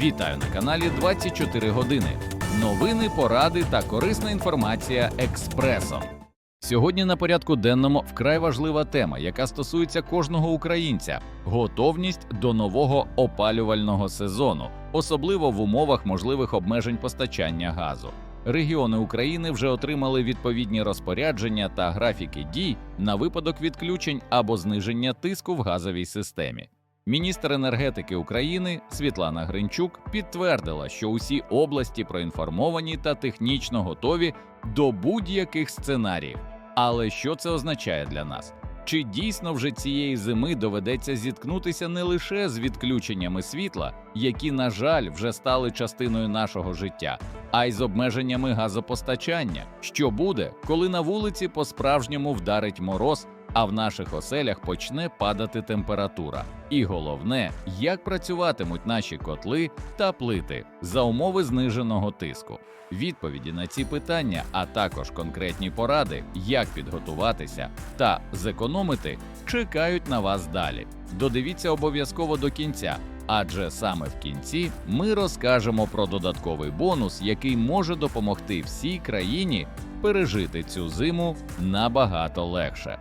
Вітаю на каналі 24 години. Новини, поради та корисна інформація експресом. Сьогодні на порядку денному вкрай важлива тема, яка стосується кожного українця готовність до нового опалювального сезону, особливо в умовах можливих обмежень постачання газу. Регіони України вже отримали відповідні розпорядження та графіки дій на випадок відключень або зниження тиску в газовій системі. Міністр енергетики України Світлана Гринчук підтвердила, що усі області проінформовані та технічно готові до будь-яких сценаріїв. Але що це означає для нас? Чи дійсно вже цієї зими доведеться зіткнутися не лише з відключеннями світла, які, на жаль, вже стали частиною нашого життя, а й з обмеженнями газопостачання? Що буде, коли на вулиці по-справжньому вдарить мороз, а в наших оселях почне падати температура? І головне, як працюватимуть наші котли та плити за умови зниженого тиску? Відповіді на ці питання, а також конкретні поради, як підготуватися та зекономити, чекають на вас далі. Додивіться обов'язково до кінця, адже саме в кінці ми розкажемо про додатковий бонус, який може допомогти всій країні пережити цю зиму набагато легше.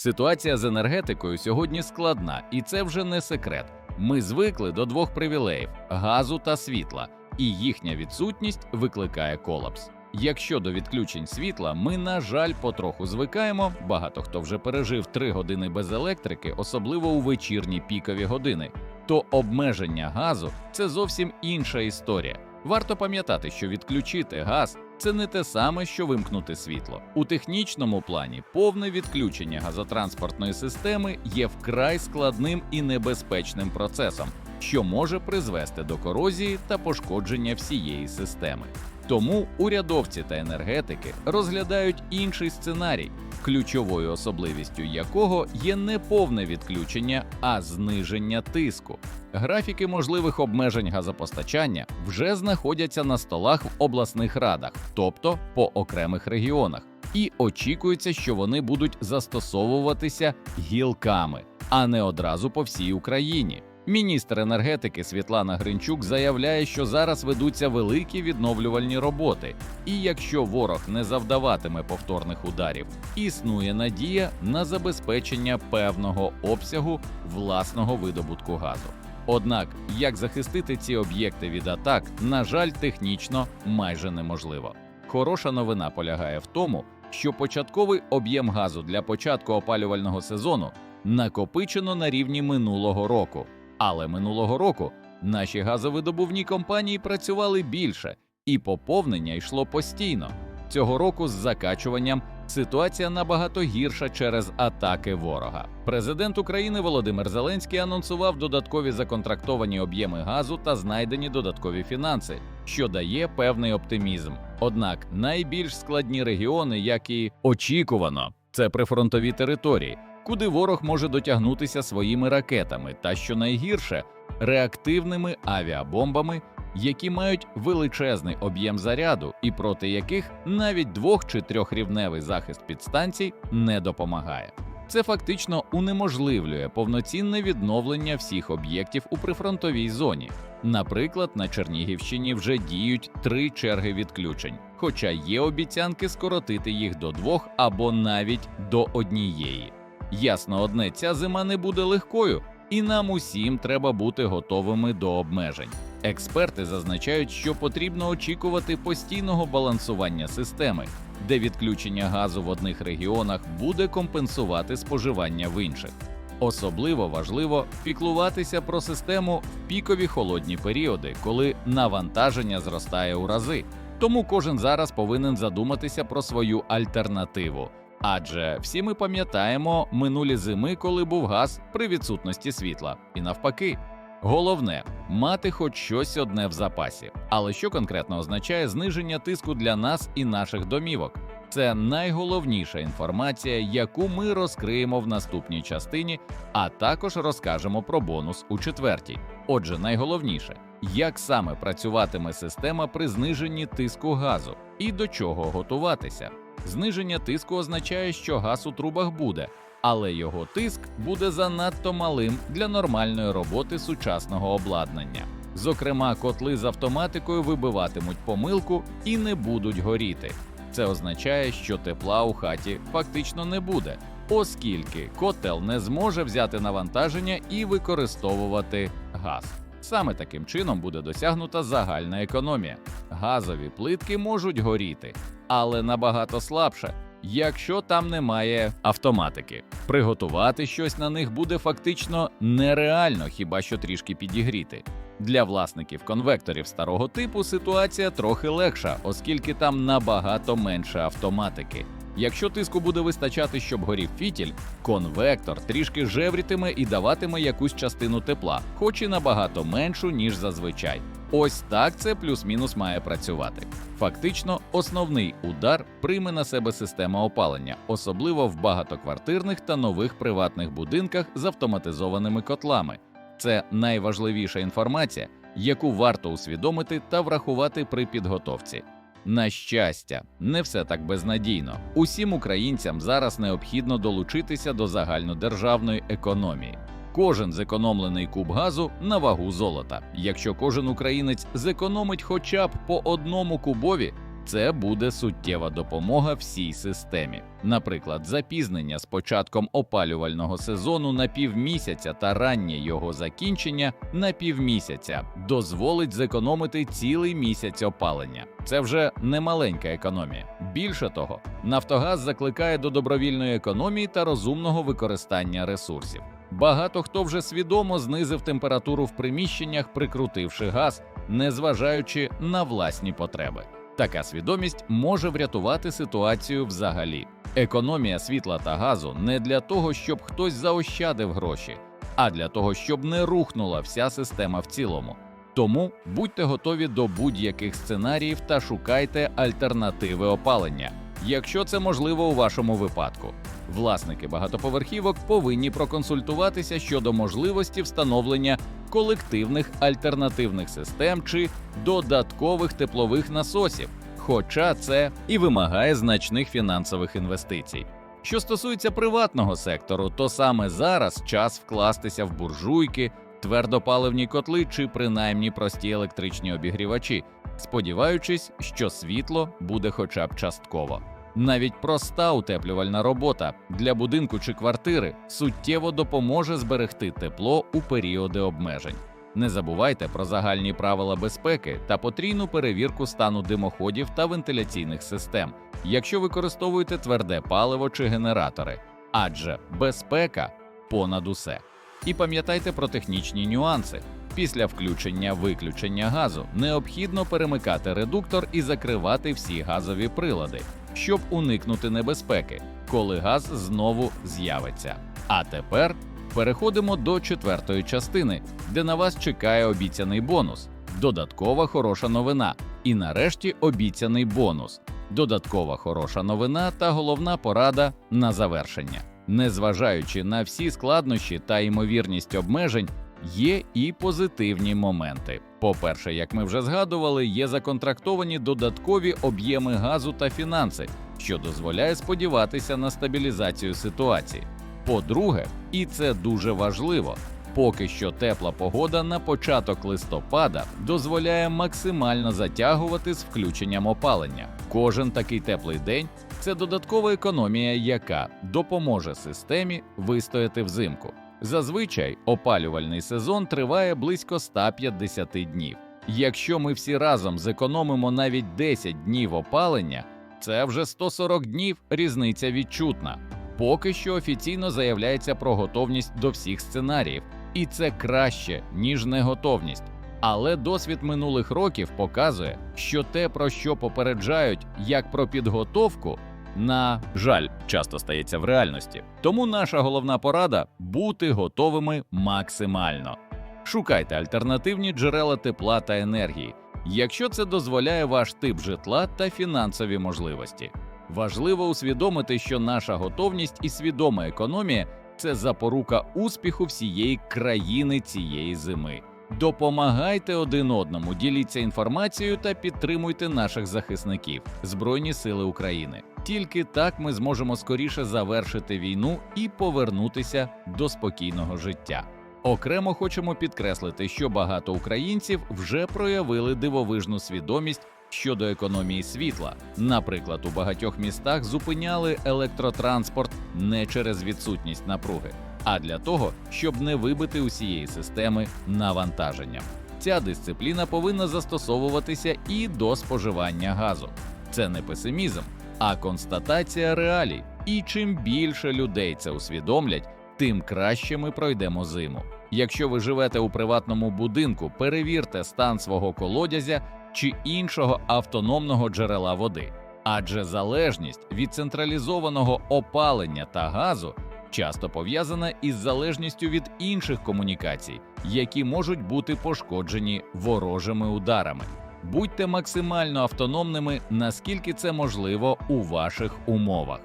Ситуація з енергетикою сьогодні складна, і це вже не секрет. Ми звикли до двох привілеїв газу та світла, і їхня відсутність викликає колапс. Якщо до відключень світла ми, на жаль, потроху звикаємо, багато хто вже пережив три години без електрики, особливо у вечірні пікові години, то обмеження газу це зовсім інша історія. Варто пам'ятати, що відключити газ це не те саме, що вимкнути світло. У технічному плані повне відключення газотранспортної системи є вкрай складним і небезпечним процесом, що може призвести до корозії та пошкодження всієї системи. Тому урядовці та енергетики розглядають інший сценарій, ключовою особливістю якого є не повне відключення, а зниження тиску. Графіки можливих обмежень газопостачання вже знаходяться на столах в обласних радах, тобто по окремих регіонах, і очікується, що вони будуть застосовуватися гілками, а не одразу по всій Україні. Міністр енергетики Світлана Гринчук заявляє, що зараз ведуться великі відновлювальні роботи, і якщо ворог не завдаватиме повторних ударів, існує надія на забезпечення певного обсягу власного видобутку газу. Однак, як захистити ці об'єкти від атак, на жаль, технічно майже неможливо. Хороша новина полягає в тому, що початковий об'єм газу для початку опалювального сезону накопичено на рівні минулого року. Але минулого року наші газовидобувні компанії працювали більше, і поповнення йшло постійно. Цього року з закачуванням ситуація набагато гірша через атаки ворога. Президент України Володимир Зеленський анонсував додаткові законтрактовані об'єми газу та знайдені додаткові фінанси, що дає певний оптимізм. Однак найбільш складні регіони, як і очікувано, це прифронтові території куди ворог може дотягнутися своїми ракетами, та що найгірше реактивними авіабомбами, які мають величезний об'єм заряду, і проти яких навіть двох чи трьохрівневий захист підстанцій не допомагає. Це фактично унеможливлює повноцінне відновлення всіх об'єктів у прифронтовій зоні. Наприклад, на Чернігівщині вже діють три черги відключень, хоча є обіцянки скоротити їх до двох або навіть до однієї. Ясно одне, ця зима не буде легкою, і нам усім треба бути готовими до обмежень. Експерти зазначають, що потрібно очікувати постійного балансування системи, де відключення газу в одних регіонах буде компенсувати споживання в інших. Особливо важливо піклуватися про систему в пікові холодні періоди, коли навантаження зростає у рази. Тому кожен зараз повинен задуматися про свою альтернативу. Адже всі ми пам'ятаємо минулі зими, коли був газ при відсутності світла, і навпаки. Головне мати хоч щось одне в запасі. Але що конкретно означає зниження тиску для нас і наших домівок? Це найголовніша інформація, яку ми розкриємо в наступній частині, а також розкажемо про бонус у четвертій. Отже, найголовніше, як саме працюватиме система при зниженні тиску газу і до чого готуватися. Зниження тиску означає, що газ у трубах буде, але його тиск буде занадто малим для нормальної роботи сучасного обладнання. Зокрема, котли з автоматикою вибиватимуть помилку і не будуть горіти. Це означає, що тепла у хаті фактично не буде, оскільки котел не зможе взяти навантаження і використовувати газ. Саме таким чином буде досягнута загальна економія. Газові плитки можуть горіти, але набагато слабше, якщо там немає автоматики. Приготувати щось на них буде фактично нереально, хіба що трішки підігріти. Для власників конвекторів старого типу ситуація трохи легша, оскільки там набагато менше автоматики. Якщо тиску буде вистачати, щоб горів фітіль, конвектор трішки жеврітиме і даватиме якусь частину тепла, хоч і набагато меншу, ніж зазвичай. Ось так це плюс-мінус має працювати. Фактично, основний удар прийме на себе система опалення, особливо в багатоквартирних та нових приватних будинках з автоматизованими котлами. Це найважливіша інформація, яку варто усвідомити та врахувати при підготовці. На щастя, не все так безнадійно. Усім українцям зараз необхідно долучитися до загальнодержавної економії. Кожен зекономлений куб газу на вагу золота. Якщо кожен українець зекономить хоча б по одному кубові, це буде суттєва допомога всій системі. Наприклад, запізнення з початком опалювального сезону на півмісяця та раннє його закінчення на півмісяця дозволить зекономити цілий місяць опалення. Це вже не маленька економія. Більше того, Нафтогаз закликає до добровільної економії та розумного використання ресурсів. Багато хто вже свідомо знизив температуру в приміщеннях, прикрутивши газ, незважаючи на власні потреби. Така свідомість може врятувати ситуацію взагалі. Економія світла та газу не для того, щоб хтось заощадив гроші, а для того, щоб не рухнула вся система в цілому. Тому будьте готові до будь-яких сценаріїв та шукайте альтернативи опалення, якщо це можливо у вашому випадку. Власники багатоповерхівок повинні проконсультуватися щодо можливості встановлення колективних альтернативних систем чи додаткових теплових насосів, хоча це і вимагає значних фінансових інвестицій. Що стосується приватного сектору, то саме зараз час вкластися в буржуйки, твердопаливні котли чи принаймні прості електричні обігрівачі, сподіваючись, що світло буде хоча б частково. Навіть проста утеплювальна робота для будинку чи квартири суттєво допоможе зберегти тепло у періоди обмежень. Не забувайте про загальні правила безпеки та потрійну перевірку стану димоходів та вентиляційних систем, якщо використовуєте тверде паливо чи генератори, адже безпека понад усе. І пам'ятайте про технічні нюанси. Після включення виключення газу необхідно перемикати редуктор і закривати всі газові прилади, щоб уникнути небезпеки, коли газ знову з'явиться. А тепер переходимо до четвертої частини, де на вас чекає обіцяний бонус, додаткова хороша новина. І нарешті обіцяний бонус, додаткова хороша новина та головна порада на завершення. Незважаючи на всі складнощі та ймовірність обмежень, є і позитивні моменти. По-перше, як ми вже згадували, є законтрактовані додаткові об'єми газу та фінанси, що дозволяє сподіватися на стабілізацію ситуації. По-друге, і це дуже важливо. Поки що тепла погода на початок листопада дозволяє максимально затягувати з включенням опалення. Кожен такий теплий день це додаткова економія, яка допоможе системі вистояти взимку. Зазвичай опалювальний сезон триває близько 150 днів. Якщо ми всі разом зекономимо навіть 10 днів опалення, це вже 140 днів різниця відчутна. Поки що офіційно заявляється про готовність до всіх сценаріїв, і це краще, ніж неготовність. Але досвід минулих років показує, що те, про що попереджають як про підготовку, на жаль, часто стається в реальності. Тому наша головна порада бути готовими максимально. Шукайте альтернативні джерела тепла та енергії, якщо це дозволяє ваш тип житла та фінансові можливості. Важливо усвідомити, що наша готовність і свідома економія це запорука успіху всієї країни цієї зими. Допомагайте один одному, діліться інформацією та підтримуйте наших захисників Збройні Сили України. Тільки так ми зможемо скоріше завершити війну і повернутися до спокійного життя. Окремо хочемо підкреслити, що багато українців вже проявили дивовижну свідомість щодо економії світла. Наприклад, у багатьох містах зупиняли електротранспорт не через відсутність напруги, а для того, щоб не вибити усієї системи навантаженням. Ця дисципліна повинна застосовуватися і до споживання газу. Це не песимізм, а констатація реалій. І чим більше людей це усвідомлять, тим краще ми пройдемо зиму. Якщо ви живете у приватному будинку, перевірте стан свого колодязя чи іншого автономного джерела води, адже залежність від централізованого опалення та газу часто пов'язана із залежністю від інших комунікацій, які можуть бути пошкоджені ворожими ударами. Будьте максимально автономними, наскільки це можливо у ваших умовах.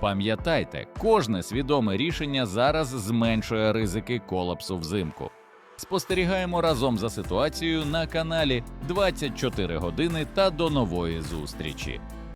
Пам'ятайте, кожне свідоме рішення зараз зменшує ризики колапсу взимку. Спостерігаємо разом за ситуацією на каналі 24 години та до нової зустрічі.